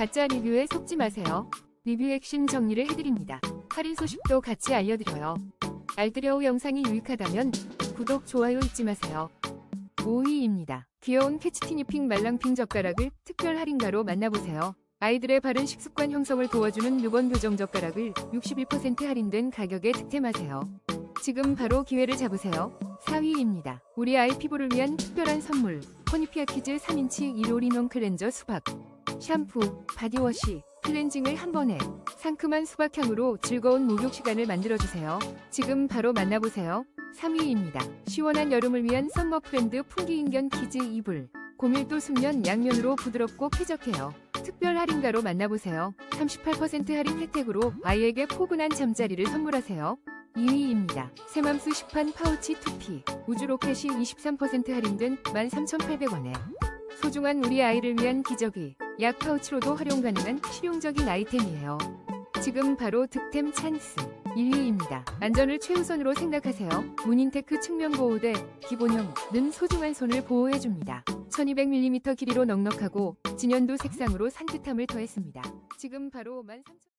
가짜 리뷰에 속지 마세요. 리뷰 핵심 정리를 해드립니다. 할인 소식도 같이 알려드려요. 알뜰여우 영상이 유익하다면 구독, 좋아요 잊지 마세요. 5위입니다. 귀여운 캐치티니핑 말랑핑 젓가락을 특별 할인가로 만나보세요. 아이들의 바른 식습관 형성을 도와주는 르번 교정 젓가락을 61% 할인된 가격에 득템하세요. 지금 바로 기회를 잡으세요. 4위입니다. 우리 아이 피부를 위한 특별한 선물. 코니피아 키즈 3인치 1호 리명 클렌저 수박. 샴푸, 바디워시, 클렌징을 한 번에 상큼한 수박향으로 즐거운 목욕 시간을 만들어주세요. 지금 바로 만나보세요. 3위입니다. 시원한 여름을 위한 썸머 프렌드 풍기인견 키즈 이불. 고밀도 순면 양면으로 부드럽고 쾌적해요. 특별 할인가로 만나보세요. 38% 할인 혜택으로 아이에게 포근한 잠자리를 선물하세요. 2위입니다. 새맘수 식판 파우치 2P. 우주 로켓이 23% 할인된 13,800원에 소중한 우리 아이를 위한 기저귀, 약 파우치로도 활용 가능한 실용적인 아이템이에요. 지금 바로 득템 찬스. 1위입니다. 안전을 최우선으로 생각하세요. 문인테크 측면 보호대, 기본형는 소중한 손을 보호해줍니다. 1200mm 길이로 넉넉하고 진연도 색상으로 산뜻함을 더했습니다. 지금 바로 13,000